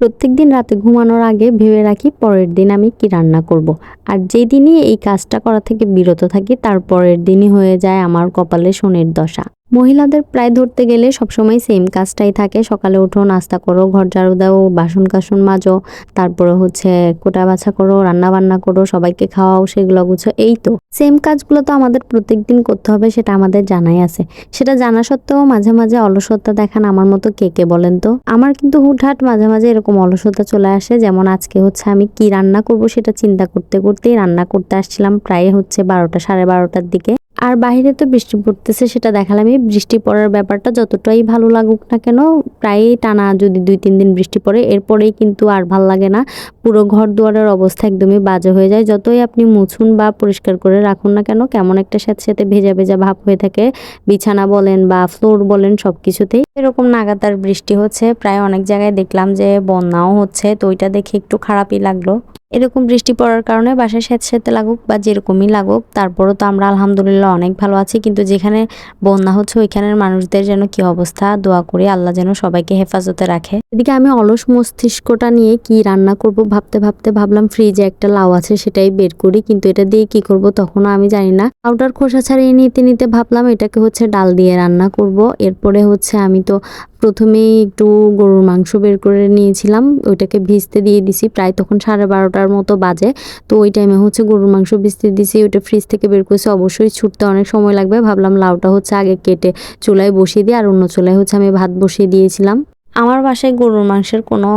প্রত্যেক দিন রাতে ঘুমানোর আগে ভেবে রাখি পরের দিন আমি কি রান্না করব। আর যেই দিনই এই কাজটা করা থেকে বিরত থাকি, তার পরের দিনই হয়ে যায় আমার কপালে শোনের দশা মহিলাদের প্রায় ধরতে গেলে সবসময় সেম কাজটাই থাকে। সকালে উঠো, নাস্তা করো, ঘর ঝাড়ু দাও বাসন কাসন মাজো, তারপরে হচ্ছে কোটা বাছা করো রান্না বান্না করো, সবাইকে খাওয়াও, সেগুলো গুছো, এই তো। সেম কাজগুলো তো আমাদের প্রত্যেক দিন করতে হবে, সেটা আমাদের জানাই আছে। সেটা জানা সত্ত্বেও মাঝে মাঝে অলসতা দেখান আমার মতো কে কে বলেন তো? আমার কিন্তু হুটহাট মাঝে মাঝে এরকম অলসতা চলে আসে, যেমন আজকে হচ্ছে আমি কি রান্না করব সেটা চিন্তা করতে করতেই রান্না করতে আসছিলাম প্রায় হচ্ছে বারোটা, সাড়ে বারোটার দিকে। আর বাহিরে তো বৃষ্টি পড়তেছে, সেটা দেখালামই। বৃষ্টি পড়ার ব্যাপারটা যতটাই ভালো লাগুক না কেন, প্রায়ই টানা যদি দুই, তিন দিন বৃষ্টি পড়ে, এরপরেই কিন্তু আর ভালো লাগে না। পুরো ঘর দুয়ারের অবস্থা একদমই বাজে হয়ে যায়। যতই আপনি মুছুন বা পরিষ্কার করে রাখুন না কেন, কেমন একটা সাথে সাথে ভেজা ভেজা ভাব হয়ে থাকে। বিছানা বলেন বা ফ্লোর বলেন সব কিছুতেই এরকম নাগাতার বৃষ্টি হচ্ছে। প্রায় অনেক জায়গায় দেখলাম যে বন্যাও হচ্ছে, তো ওইটা দেখে একটু খারাপই লাগল। এরকম বৃষ্টি পড়ার কারণে বাসায় স্যাঁত স্যাঁতে লাগুক বা যেরকমই লাগুক, তারপরও তো আমরা আলহামদুলিল্লাহ অনেক ভালো আছি। কিন্তু যেখানে বন্যা হচ্ছে, ওইখানের মানুষদের যেন কি অবস্থা? দোয়া করি আল্লাহ যেন সবাইকে হেফাজতে রাখে। এদিকে আমি অলস মস্তিষ্কটা নিয়ে কি রান্না করব ভাবতে ভাবতে ভাবলাম, ফ্রিজে একটা লাউ আছে সেটাই বের করি, কিন্তু এটা দিয়ে কি করব তখনও আমি জানি না। লাউটার খোসা ছাড়িয়ে নিতে নিতে ভাবলাম, এটাকে হচ্ছে ডাল দিয়ে রান্না করব। এরপরে হচ্ছে আমি তো প্রথমেই একটু গরুর মাংস বের করে নিয়েছিলাম, ওইটাকে ভিজতে দিয়ে দিছি, প্রায় তখন সাড়ে বারোটার মতো বাজে। তো ওই টাইমে হচ্ছে গরুর মাংস ভিজতে দিছি, ওইটা ফ্রিজ থেকে বের করেছি, অবশ্যই ছুটতে অনেক সময় লাগবে। ভাবলাম লাউটা হচ্ছে আগে কেটে চুলায় বসিয়ে দিয়ে আর অন্য চুলায় হচ্ছে আমি ভাত বসিয়ে দিয়েছিলাম। আমার বাসায় গরুর মাংসের কোনো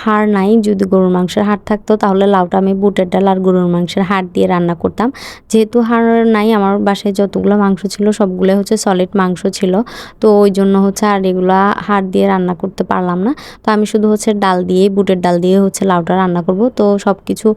হাড় নাই। যদি গরুর মাংসের হাড় থাকতো, তাহলে লাউটা আমি বুটের ডাল আর গরুর মাংসের হাড় দিয়ে রান্না করতাম। যেহেতু হাড় নাই, আমার বাসায় যতগুলো মাংস ছিল সবগুলো হচ্ছে সলিড মাংস ছিল। তো ওই জন্য হচ্ছে আর এগুলো হাড় দিয়ে রান্না করতে পারলাম না। তো আমি শুধু হচ্ছে ডাল দিয়ে বুটের ডাল দিয়ে হচ্ছে লাউটা রান্না করব। তো সব কিছু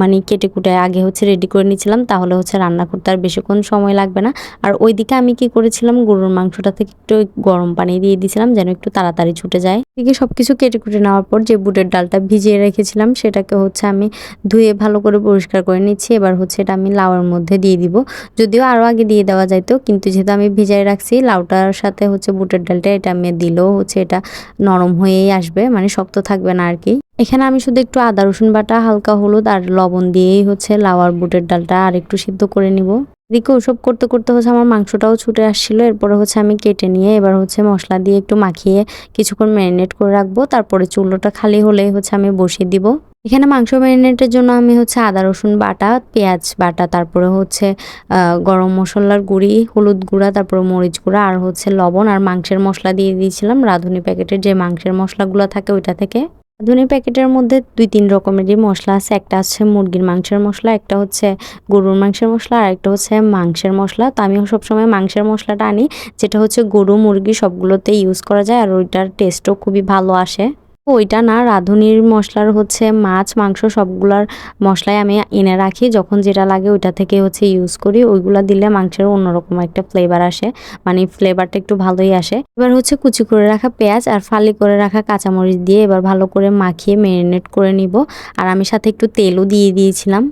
মানে কেটে কুটে আগে হচ্ছে রেডি করে নিয়েছিলাম, তাহলে হচ্ছে রান্না করতে আর বেশিক্ষণ সময় লাগবে না। আর ওইদিকে আমি কি করেছিলাম, গরুর মাংসটা থেকে একটু গরম পানি দিয়ে দিয়েছিলাম, যেন একটু তাড়াতাড়ি ছুটে যায়। এদিকে সব কিছু কেটে কুটে নেওয়ার পর যে বুটের ডালটা ভিজিয়ে রেখেছিলাম, সেটাকে হচ্ছে আমি ধুয়ে ভালো করে পরিষ্কার করে নিচ্ছি। এবার হচ্ছে এটা আমি লাউয়ের মধ্যে দিয়ে দিব। যদিও আরও আগে দিয়ে দেওয়া যাইতো, কিন্তু যেহেতু আমি ভিজাই রাখছি, লাউটার সাথে হচ্ছে বুটের ডালটা এটা আমি দিলেও হচ্ছে এটা নরম হয়েই আসবে মানে শক্ত থাকবে না আর কি এখানে আমি শুধু একটু আদা রসুন বাটা, হালকা হলুদ আর লবণ দিয়েই হচ্ছে লাউ আর বুটের ডালটা আর একটু সিদ্ধ করে নিব। এদিকে ওসব করতে করতে হচ্ছে আমার মাংসটাও ছুটে আসছিল। এরপরে হচ্ছে আমি কেটে নিয়ে এবার হচ্ছে মশলা দিয়ে একটু মাখিয়ে কিছুক্ষণ ম্যারিনেট করে রাখব। তারপরে চুলোটা খালি হলে হচ্ছে আমি বসিয়ে দিব। এখানে মাংস ম্যারিনেটের জন্য আমি হচ্ছে আদা, রসুন বাটা, পেঁয়াজ বাটা, তারপরে হচ্ছে গরম মশলার গুঁড়ি, হলুদ গুঁড়া, তারপরে মরিচ গুঁড়া, আর হচ্ছে লবণ, আর মাংসের মশলা দিয়ে দিয়েছিলাম। রাঁধুনি প্যাকেটের যে মাংসের মশলাগুলো থাকে ওইটা থেকে। ধনে প্যাকেটের মধ্যে দুই তিন রকমেরই মশলা আছে। একটা আছে মুরগির মাংসের মশলা, একটা হচ্ছে গরুর মাংসের মশলা, আর একটা হচ্ছে মাংসের মশলা। তো আমি সবসময় মাংসের মশলাটা আনি, যেটা হচ্ছে গরু, মুরগি সবগুলোতে ইউজ করা যায়, আর ওইটার টেস্টও খুবই ভালো আসে। ওইটা না রাঁধুনির মশলার হচ্ছে মাছ, মাংস সবগুলার মশলাই আমি এনে রাখি। যখন যেটা লাগে ওইটা থেকে হচ্ছে ইউজ করি। ওইগুলা দিলে মাংসের অন্যরকম একটা ফ্লেভার আসে। মানে ফ্লেভারটা একটু ভালোই আসে। এবার হচ্ছে কুচি করে রাখা পেঁয়াজ আর ফালি করে রাখা কাঁচামরিচ দিয়ে এবার ভালো করে মাখিয়ে ম্যারিনেট করে নিব। আর আমি সাথে একটু তেলও দিয়ে দিয়েছিলাম।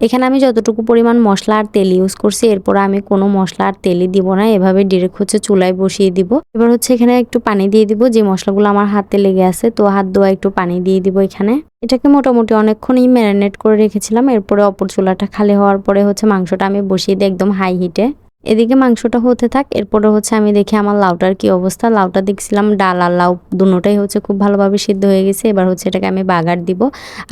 এখানে আমি যতটুকু পরিমাণ মশলা আর তেল ইউজ করছি, এরপর আমি কোনো মশলা আর তেলই দিব না, এভাবে ডিরেক্ট হচ্ছে চুলায় বসিয়ে দিব। এবার হচ্ছে এখানে একটু পানি দিয়ে দিব, যে মশলাগুলো আমার হাতে লেগে আছে, তো হাত ধোয়া একটু পানি দিয়ে দিব এখানে। এটাকে মোটামুটি অনেকক্ষণই ম্যারিনেট করে রেখেছিলাম, এরপরে অপর চুলাটা খালি হওয়ার পরে হচ্ছে মাংসটা আমি বসিয়ে দিই একদম হাই হিটে এদিকে মাংসটা হতে থাক এরপরে হচ্ছে আমি দেখি আমার লাউটার কি অবস্থা। লাউটা দেখছিলাম ডাল আর লাউ দুটোটাই হচ্ছে খুব ভালোভাবে সিদ্ধ হয়ে গেছে। এবার হচ্ছে এটাকে আমি বাগার দিব।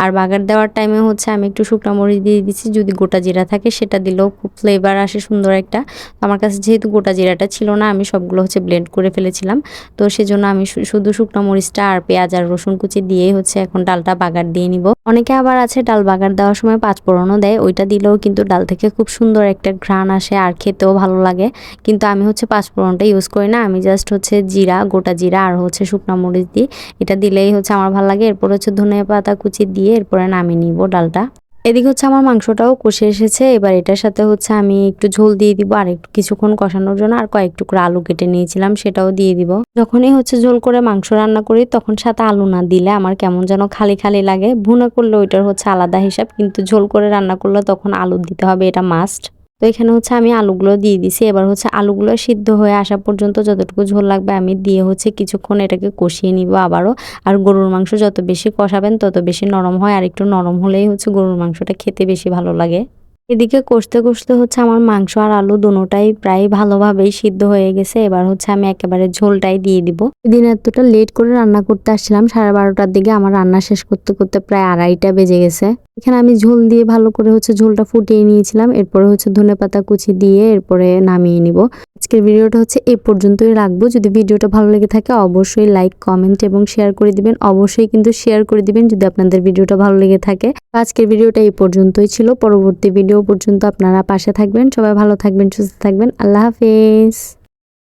আর বাগার দেওয়ার টাইমে হচ্ছে আমি একটু শুকনো মরিচ দিয়ে দিচ্ছি যদি গোটা জিরা থাকে সেটা দিলেও খুব ফ্লেভার আসে সুন্দর একটা। আমার কাছে যেহেতু গোটা জিরাটা ছিল না, আমি সবগুলো হচ্ছে ব্লেন্ড করে ফেলেছিলাম। তো সেজন্য আমি শুধু শুকনো মরিচটা আর পেঁয়াজ আর রসুন কুচি দিয়েই হচ্ছে এখন ডালটা বাগার দিয়ে নিব। অনেকে আবার আছে ডাল বাগার দেওয়ার সময় পাঁচ ফোড়নও দেয়, ওইটা দিলেও কিন্তু ডাল থেকে খুব সুন্দর একটা ঘ্রাণ আসে আর খেতেও ভালো লাগে। কিন্তু আমি হচ্ছে পাঁচ পাঁচফোড়নটা ইউজ করি না, আমি জাস্ট হচ্ছে জিরা, গোটা জিরা আর হচ্ছে শুকনা মরিচ দিই। এটা দিলেই হচ্ছে আমার ভালো লাগে। এরপর হচ্ছে ধনে পাতা কুচি দিয়ে এরপরে নামিয়ে নিব ডালটা। এদিকে হচ্ছে আমার মাংসটাও কষে এসেছে। এবার এটার সাথে হচ্ছে আমি একটু ঝোল দিয়ে দিব আর একটু কিছুক্ষণ কষানোর জন্য আর কয়েক টুকরো আলু কেটে নিয়েছিলাম, সেটাও দিয়ে দিব। যখনই হচ্ছে ঝোল করে মাংস রান্না করি, তখন সাথে আলু না দিলে আমার কেমন যেন খালি খালি লাগে। ভুনা করলে ওইটার হচ্ছে আলাদা হিসাব, কিন্তু ঝোল করে রান্না করলে তখন আলু দিতে হবে, এটা মাস্ট এখানে হচ্ছে আমি আলুগুলো দিয়ে দিছি। এবার হচ্ছে আলুগুলো সিদ্ধ হয়ে আসা পর্যন্ত যতটুকু ঝোল লাগবে আমি দিয়ে হচ্ছে কিছুক্ষণ এটাকে কষিয়ে নিব আবারও। আর গরুর মাংস যত বেশি কষাবেন তত বেশি নরম হয়। আর একটু নরম হলেই হচ্ছে গরুর মাংসটা খেতে বেশি ভালো লাগে। এদিকে কষতে কষতে হচ্ছে আমার মাংস আর আলু দুটাই প্রায় ভালোভাবেই সিদ্ধ হয়ে গেছে। এবার হচ্ছে আমি একেবারে ঝোলটাই দিয়ে দিব। এদিন এতটা লেট করে রান্না করতে আসছিলাম, সাড়ে বারোটার দিকে আমার রান্না শেষ করতে করতে প্রায় আড়াইটা বেজে গেছে। এখানে আমি ঝোল দিয়ে ভালো করে হচ্ছে ঝোলটা ফুটিয়ে নিয়েছিলাম, এরপরে হচ্ছে ধনে পাতা কুচি দিয়ে এরপরে নামিয়ে নিব। আজকের ভিডিওটা হচ্ছে এ পর্যন্তই রাখব। যদি ভিডিওটা ভালো লেগে থাকে অবশ্যই লাইক কমেন্ট এবং শেয়ার করে দিবেন। অবশ্যই কিন্তু শেয়ার করে দিবেন যদি আপনাদের ভিডিওটা ভালো লেগে থাকে। আজকের ভিডিওটা এই পর্যন্তই ছিল। পরবর্তী ভিডিও পর্যন্ত আপনারা পাশে থাকবেন। সবাই ভালো থাকবেন, সুস্থ থাকবেন। আল্লাহ হাফেজ।